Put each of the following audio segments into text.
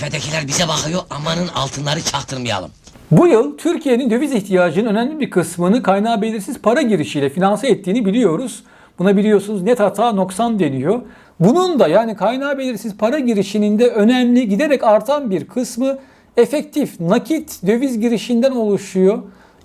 Tepedekiler bize bakıyor amanın altınları çaktırmayalım. Bu yıl Türkiye'nin döviz ihtiyacının önemli bir kısmını kaynağı belirsiz para girişiyle finanse ettiğini biliyoruz. Buna biliyorsunuz net hata noksan deniyor. Bunun da yani kaynağı belirsiz para girişinin de önemli giderek artan bir kısmı efektif nakit döviz girişinden oluşuyor.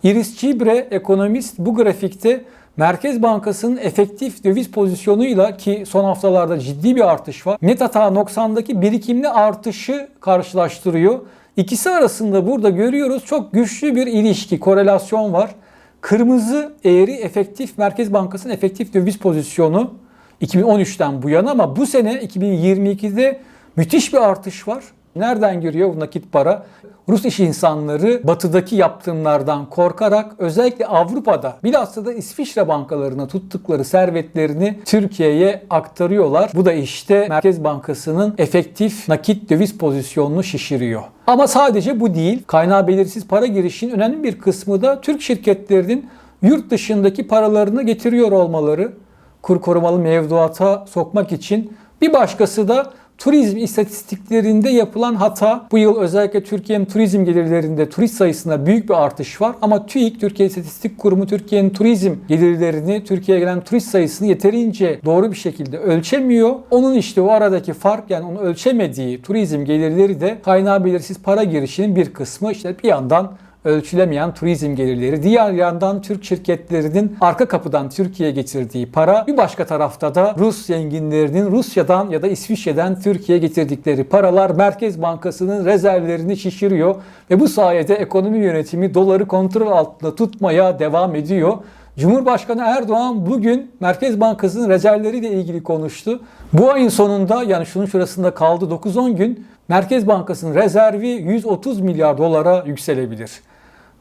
Iris Cibre ekonomist bu grafikte Merkez Bankası'nın efektif döviz pozisyonuyla ki son haftalarda ciddi bir artış var. Net hata noksandaki birikimli artışı karşılaştırıyor. İkisi arasında burada görüyoruz çok güçlü bir ilişki, korelasyon var. Kırmızı eğri efektif Merkez Bankası'nın efektif döviz pozisyonu 2013'ten bu yana ama bu sene 2022'de müthiş bir artış var. Nereden giriyor bu nakit para? Rus iş insanları batıdaki yaptırımlardan korkarak özellikle Avrupa'da bilhassa da İsviçre bankalarına tuttukları servetlerini Türkiye'ye aktarıyorlar. Bu da işte Merkez Bankası'nın efektif nakit döviz pozisyonunu şişiriyor. Ama sadece bu değil. Kaynağı belirsiz para girişinin önemli bir kısmı da Türk şirketlerinin yurt dışındaki paralarını getiriyor olmaları kur korumalı mevduata sokmak için. Bir başkası da turizm istatistiklerinde yapılan hata. Bu yıl özellikle Türkiye'nin turizm gelirlerinde turist sayısında büyük bir artış var. Ama TÜİK, Türkiye İstatistik Kurumu Türkiye'nin turizm gelirlerini, Türkiye'ye gelen turist sayısını yeterince doğru bir şekilde ölçemiyor. Onun işte o aradaki fark yani onu ölçemediği turizm gelirleri de kaynağı belirsiz para girişinin bir kısmı. İşte bir yandan ölçülemeyen turizm gelirleri. Diğer yandan Türk şirketlerinin arka kapıdan Türkiye'ye getirdiği para. Bir başka tarafta da Rus zenginlerinin Rusya'dan ya da İsviçre'den Türkiye'ye getirdikleri paralar Merkez Bankası'nın rezervlerini şişiriyor. Ve bu sayede ekonomi yönetimi doları kontrol altında tutmaya devam ediyor. Cumhurbaşkanı Erdoğan bugün Merkez Bankası'nın rezervleriyle ilgili konuştu. Bu ayın sonunda yani şunun şurasında kaldı 9-10 gün Merkez Bankası'nın rezervi 130 milyar dolara yükselebilir.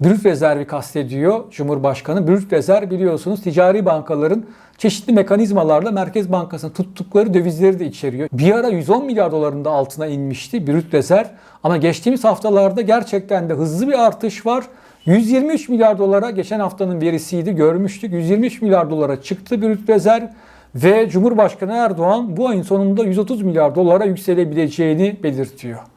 Brüt rezervi kastediyor Cumhurbaşkanı. Brüt rezerv biliyorsunuz ticari bankaların çeşitli mekanizmalarla Merkez Bankası'nın tuttukları dövizleri de içeriyor. Bir ara 110 milyar doların da altına inmişti brüt rezerv. Ama geçtiğimiz haftalarda gerçekten de hızlı bir artış var. 123 milyar dolara geçen haftanın verisiydi görmüştük. 123 milyar dolara çıktı brüt rezerv ve Cumhurbaşkanı Erdoğan bu ayın sonunda 130 milyar dolara yükselebileceğini belirtiyor.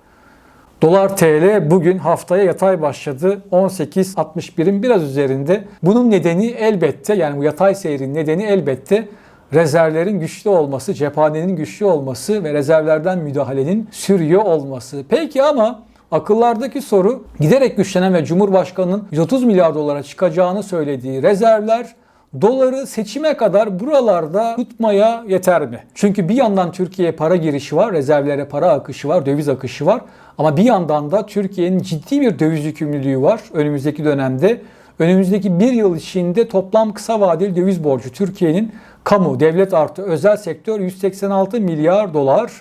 Dolar TL bugün haftaya yatay başladı. 18.61'in biraz üzerinde. Bunun nedeni elbette yani bu yatay seyrin nedeni elbette rezervlerin güçlü olması, cephanenin güçlü olması ve rezervlerden müdahalenin sürüyor olması. Peki ama akıllardaki soru giderek güçlenen ve Cumhurbaşkanı'nın 130 milyar dolara çıkacağını söylediği rezervler doları seçime kadar buralarda tutmaya yeter mi? Çünkü bir yandan Türkiye'ye para girişi var, rezervlere para akışı var, döviz akışı var. Ama bir yandan da Türkiye'nin ciddi bir döviz yükümlülüğü var önümüzdeki dönemde. Önümüzdeki bir yıl içinde toplam kısa vadeli döviz borcu Türkiye'nin kamu, devlet artı özel sektör 186 milyar dolar.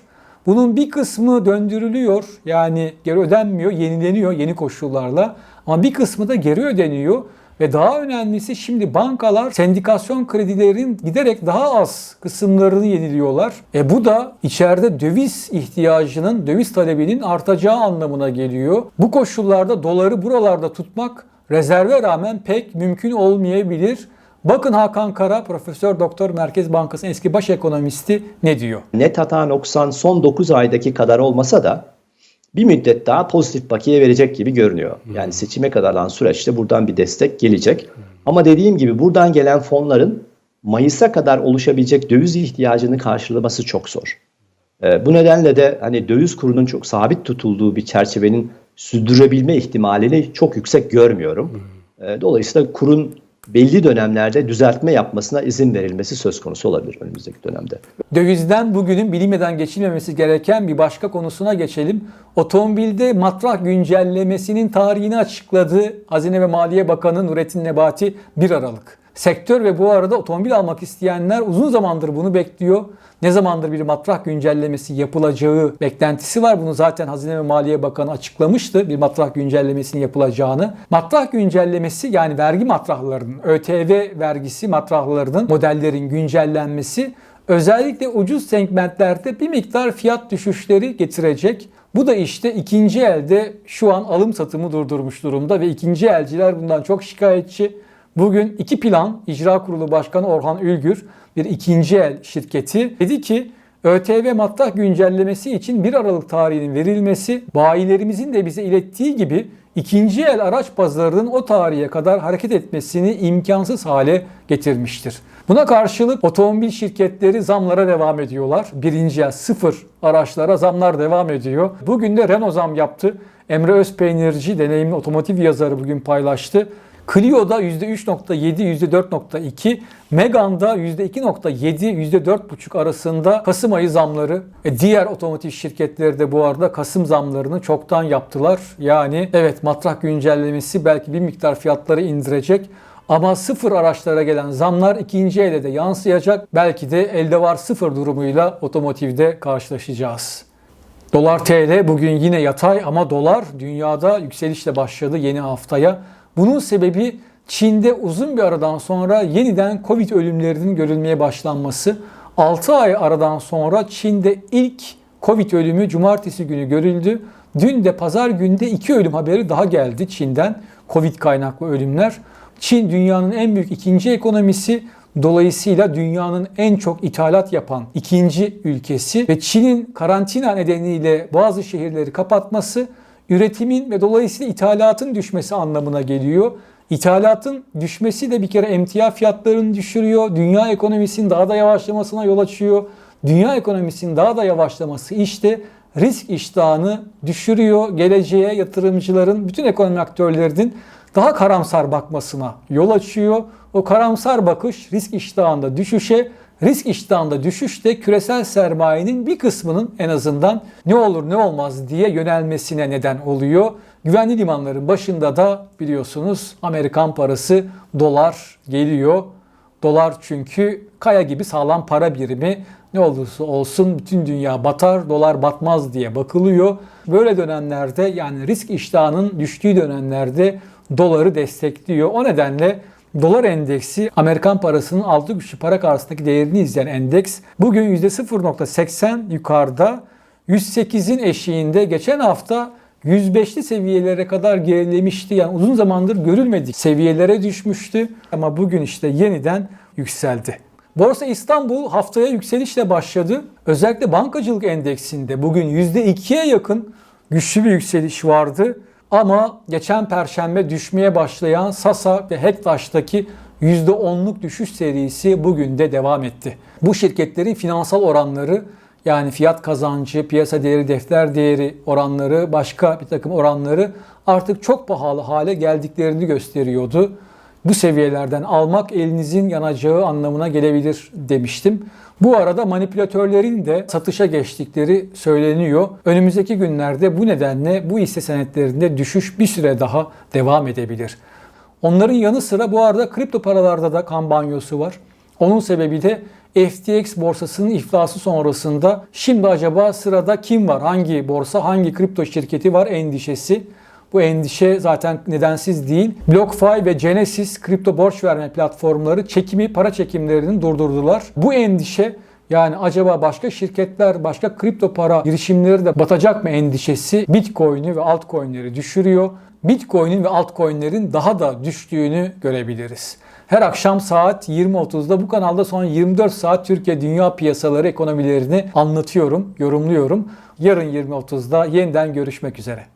Bunun bir kısmı döndürülüyor yani geri ödenmiyor, yenileniyor yeni koşullarla. Ama bir kısmı da geri ödeniyor. Ve daha önemlisi şimdi bankalar sendikasyon kredilerin giderek daha az kısımlarını yeniliyorlar. E bu da içeride döviz ihtiyacının, döviz talebinin artacağı anlamına geliyor. Bu koşullarda doları buralarda tutmak rezerve rağmen pek mümkün olmayabilir. Bakın Hakan Kara, Profesör Doktor Merkez Bankası'nın eski baş ekonomisti ne diyor? Net hata noksan son 9 aydaki kadar olmasa da bir müddet daha pozitif bakiye verecek gibi görünüyor. Yani seçime kadar olan süreçte buradan bir destek gelecek. Ama dediğim gibi buradan gelen fonların Mayıs'a kadar oluşabilecek döviz ihtiyacını karşılaması çok zor. Ee, bu nedenle de hani döviz kurunun çok sabit tutulduğu bir çerçevenin sürdürebilme ihtimalini çok yüksek görmüyorum. Ee, dolayısıyla kurun belli dönemlerde düzeltme yapmasına izin verilmesi söz konusu olabilir önümüzdeki dönemde. Dövizden bugünün bilinmeden geçilmemesi gereken bir başka konusuna geçelim. Otomobilde matrah güncellemesinin tarihini açıkladı Hazine ve Maliye Bakanı Nurettin Nebati 1 Aralık. Sektör ve bu arada otomobil almak isteyenler uzun zamandır bunu bekliyor. Ne zamandır bir matrah güncellemesi yapılacağı beklentisi var. Bunu zaten Hazine ve Maliye Bakanı açıklamıştı bir matrah güncellemesinin yapılacağını. Matrah güncellemesi yani vergi matrahlarının, ÖTV vergisi matrahlarının modellerin güncellenmesi özellikle ucuz segmentlerde bir miktar fiyat düşüşleri getirecek. Bu da işte ikinci elde şu an alım satımı durdurmuş durumda ve ikinci elciler bundan çok şikayetçi. Bugün iki plan İcra Kurulu Başkanı Orhan Ülgür bir ikinci el şirketi dedi ki ÖTV maddah güncellemesi için 1 Aralık tarihinin verilmesi bayilerimizin de bize ilettiği gibi ikinci el araç pazarının o tarihe kadar hareket etmesini imkansız hale getirmiştir. Buna karşılık otomobil şirketleri zamlara devam ediyorlar. Birinci el sıfır araçlara zamlar devam ediyor. Bugün de Renault zam yaptı. Emre Özpeynirci deneyimli otomotiv yazarı bugün paylaştı. Clio'da %3.7, %4.2, Megane'da %2.7, %4.5 arasında Kasım ayı zamları. E diğer otomotiv şirketleri de bu arada Kasım zamlarını çoktan yaptılar. Yani evet matrah güncellemesi belki bir miktar fiyatları indirecek. Ama sıfır araçlara gelen zamlar ikinci elde de yansıyacak. Belki de elde var sıfır durumuyla otomotivde karşılaşacağız. Dolar TL bugün yine yatay ama dolar dünyada yükselişle başladı yeni haftaya. Bunun sebebi Çin'de uzun bir aradan sonra yeniden Covid ölümlerinin görülmeye başlanması. 6 ay aradan sonra Çin'de ilk Covid ölümü cumartesi günü görüldü. Dün de pazar günde iki ölüm haberi daha geldi Çin'den. Covid kaynaklı ölümler. Çin dünyanın en büyük ikinci ekonomisi. Dolayısıyla dünyanın en çok ithalat yapan ikinci ülkesi ve Çin'in karantina nedeniyle bazı şehirleri kapatması üretimin ve dolayısıyla ithalatın düşmesi anlamına geliyor. İthalatın düşmesi de bir kere emtia fiyatlarını düşürüyor. Dünya ekonomisinin daha da yavaşlamasına yol açıyor. Dünya ekonomisinin daha da yavaşlaması işte risk iştahını düşürüyor. Geleceğe yatırımcıların, bütün ekonomi aktörlerinin daha karamsar bakmasına yol açıyor. O karamsar bakış risk iştahında düşüşe, risk iştahında düşüş de küresel sermayenin bir kısmının en azından ne olur ne olmaz diye yönelmesine neden oluyor. Güvenli limanların başında da biliyorsunuz Amerikan parası dolar geliyor. Dolar çünkü kaya gibi sağlam para birimi ne olursa olsun bütün dünya batar, dolar batmaz diye bakılıyor. Böyle dönemlerde yani risk iştahının düştüğü dönemlerde doları destekliyor. O nedenle dolar endeksi Amerikan parasının altı güçlü para karşısındaki değerini izleyen endeks bugün %0.80 yukarıda 108'in eşiğinde geçen hafta 105'li seviyelere kadar gerilemişti. Yani uzun zamandır görülmedik seviyelere düşmüştü ama bugün işte yeniden yükseldi. Borsa İstanbul haftaya yükselişle başladı. Özellikle bankacılık endeksinde bugün %2'ye yakın güçlü bir yükseliş vardı. Ama geçen perşembe düşmeye başlayan Sasa ve Hektaş'taki %10'luk düşüş serisi bugün de devam etti. Bu şirketlerin finansal oranları yani fiyat kazancı, piyasa değeri, defter değeri oranları, başka bir takım oranları artık çok pahalı hale geldiklerini gösteriyordu. Bu seviyelerden almak elinizin yanacağı anlamına gelebilir demiştim. Bu arada manipülatörlerin de satışa geçtikleri söyleniyor. Önümüzdeki günlerde bu nedenle bu hisse senetlerinde düşüş bir süre daha devam edebilir. Onların yanı sıra bu arada kripto paralarda da kan banyosu var. Onun sebebi de FTX borsasının iflası sonrasında şimdi acaba sırada kim var? Hangi borsa, hangi kripto şirketi var endişesi. Bu endişe zaten nedensiz değil. BlockFi ve Genesis kripto borç verme platformları çekimi, para çekimlerini durdurdular. Bu endişe yani acaba başka şirketler, başka kripto para girişimleri de batacak mı endişesi Bitcoin'i ve altcoin'leri düşürüyor. Bitcoin'in ve altcoin'lerin daha da düştüğünü görebiliriz. Her akşam saat 20.30'da bu kanalda son 24 saat Türkiye dünya piyasaları ekonomilerini anlatıyorum, yorumluyorum. Yarın 20.30'da yeniden görüşmek üzere.